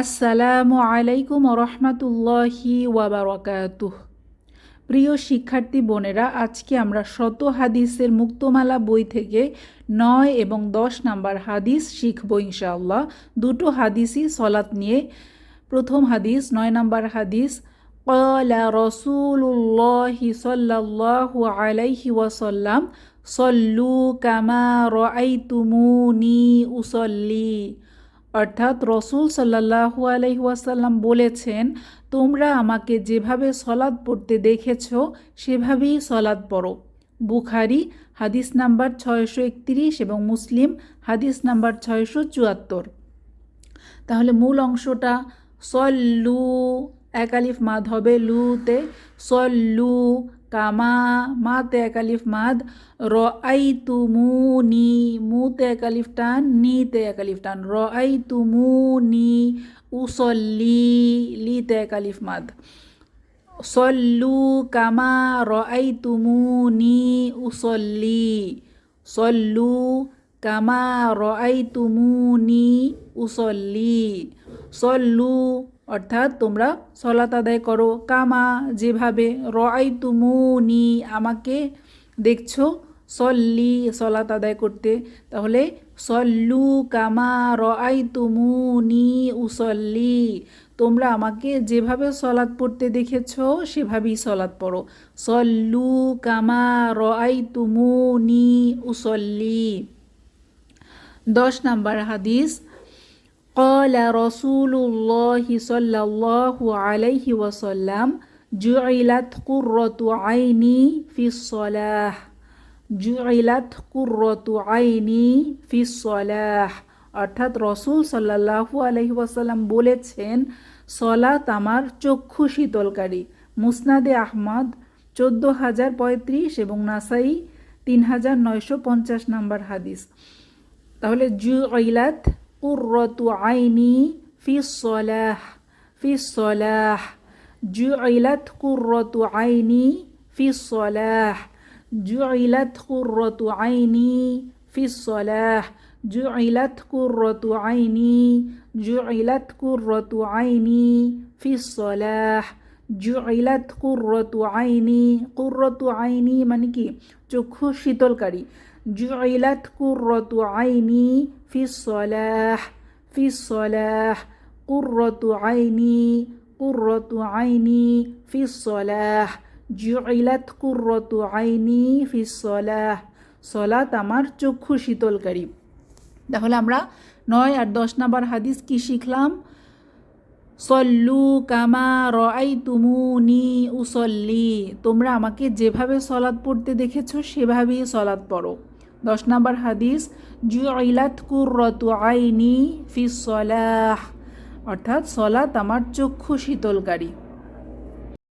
আসসালামু আলাইকুম রহমাতুল্লাহি ওয়াবারকাতুহ। প্রিয় শিক্ষার্থী বোনেরা, আজকে আমরা শত হাদিসের মুক্তমালা বই থেকে নয় এবং দশ নাম্বার হাদিস শিখব ইনশাআল্লাহ। দুটো হাদিসই সলাৎ নিয়ে। প্রথম হাদিস, নয় নাম্বার হাদিস কলা রসুল্লাহি সাল্লাহ আলাইহি ওয়াসাল্লাম, সল্লু কামা রআইতুমুনি উসল্লি। অর্থাৎ রসুল সাল্লাহু আলহিহাসাল্লাম বলেছেন, তোমরা আমাকে যেভাবে সলাদ পড়তে দেখেছ, সেভাবেই সলাদ পড়ো। বুখারি, হাদিস নাম্বার ছয়শো একত্রিশ এবং মুসলিম, হাদিস নাম্বার ছয়শো চুয়াত্তর। তাহলে মূল অংশটা, সল্লু একালিফ মাদ হবে লুতে, সল্লু কামা, মাতে একালিফ মাদ র আই তুমু নি মুতে একালিফ টান নিতে একালিফ র আই তুমু নি উসল্লি লিতে একালিফ মাদ। সল্লু কামা র আই তুমু নি উসল্লি। সল্লু কামা র আই তুমু নি উসল্লি। সল্লু অর্থাৎ তোমরা সলাত আদায় করো। কামা যেভাবে রআই তুমুনি আমাকে দেখছ সল্লি সলাত আদায় করতে তাহলে সল্লু কামা রআই তুমুনি উসল্লি তোমরা আমাকে যেভাবে সলাৎ পড়তে দেখেছ সেভাবেই সলাৎ পড়ো সল্লু কামা রআই তুমুনি উসল্লি দশ নাম্বার হাদিস قال رسول الله صلى الله عليه وسلم جعلت قرة عيني في الصلاة জুইলাত কুর্রতু আইনি ফিসলাহ অর্থাৎ রসুল সাল্লাহু আলহি ওয়াসাল্লাম বলেছেন, সলাত আমার চক্ষু শীতলকারী। মুসনাদে আহমদ চোদ্দ হাজার পঁয়ত্রিশ এবং নাসাই তিন হাজার নয়শো পঞ্চাশ নম্বর হাদিস। তাহলে জু ইলাত কুর্রতু আইনি ফিসলাহ ফিসলাহ জু ইলাত কুর্রতু আইনি ফিসলাহ جعلت قرة عيني في الصلاة جعلت قرة عيني جعلت قرة عيني في الصلاة জুইলাত কুর্রতু আইনি কুর্রতু আইনি মানে কি চক্ষু শীতলকারী জুইলাত কুর্রতু আইনি في الصلاح في الصلاح قرة عيني قرة জুইলাত কুর্রতু আইনি ফিসলাহ সলাত আমার চক্ষু শীতলকারী। তাহলে আমরা নয় আর দশ নাম্বার হাদিস কি শিখলাম? সল্লু কামা রআই তুমুনি উসল্লি। তোমরা আমাকে যেভাবে সলাদ পড়তে দেখেছ, সেভাবেই সলাদ পড়ো। দশ নাম্বার হাদিস, জুইলাত কুর্রতু আইনি ফিসলাহ অর্থাৎ সলাত আমার চক্ষু শীতলকারী।